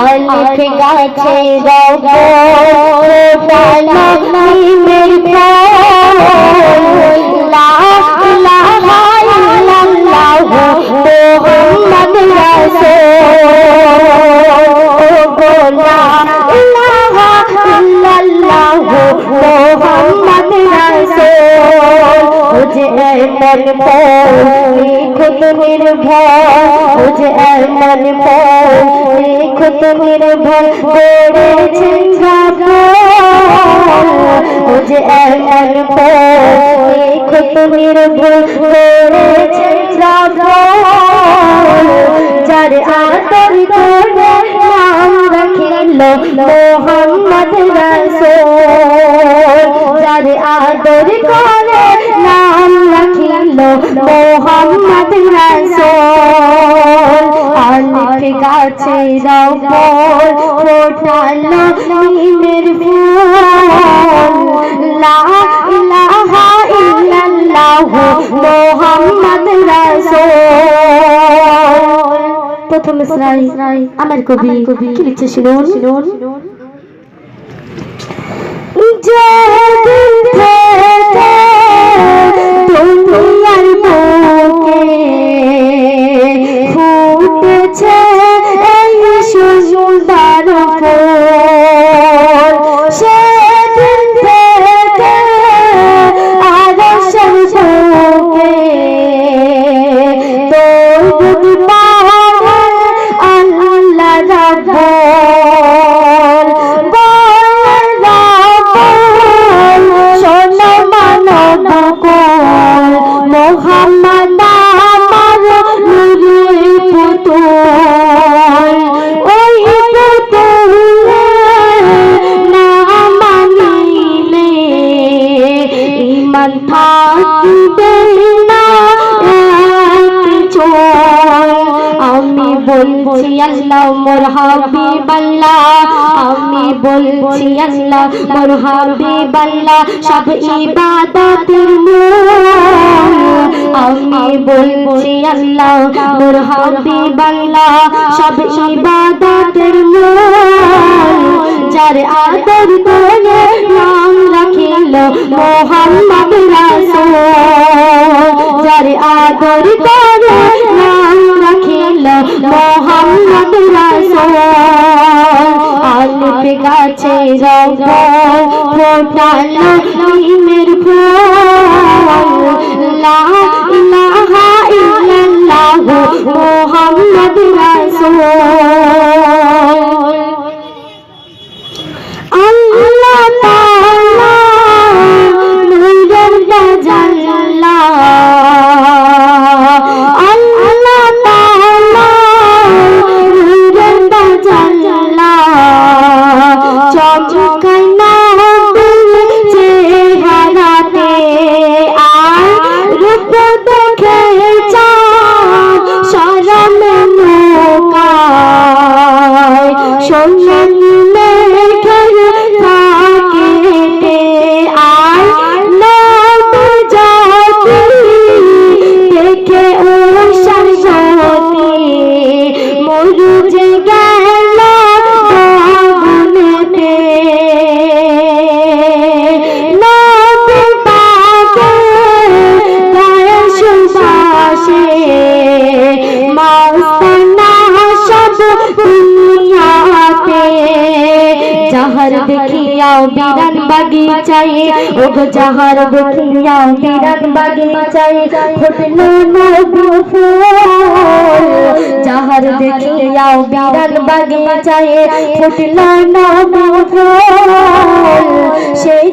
আলিফ গাছে ইলাহা ইল্লাল্লাহু মুহাম্মদ রাসূল। মুঝে পৌল খুদ নির্ভর মুঝে এমন পৌল খুদ নির্ভর করেছেন মুঝে এমন পৌল খুদ নির্ভর করেছেন মোহাম্মদ রাসূল। যার আদর করে রাখিল মোহাম্মদ রাসূল। আলিফ গাছে রবল ফোটালো নীলের ফুল। লা ইলাহা ইল্লাল্লাহু মোহাম্মদ রাসূল। প্রথম শ্রেণি আমার কবি কবি কি লিখছে শুনুন শুনুন যেদিন বলছি আল্লাহ, মোর হাবিব আল্লাহ আমি বলছি আল্লাহ, মোর হাবিব আল্লাহ সব ইবাদতের আমি বলছি আল্লাহ, মোর হাবিব আল্লাহ সব ইবাদতের যার আদর করে নাম রাখিল মোহাম্মদ রাসূল। যার আদর করে নাম মোহাম্মদ রাসূল আলিফ গাছে রব ফোটালো ইমের ফুল লা ইলাহা ইল্লাল্লাহু जहर देखियाओ, बिरन बगीचाए ओ गो जहर देखियाओ, बिरन बगीचाए फुटलो नबी फूल जहर देखियाओ, बिरन बगीचाए फुटलो नबी फूल সেই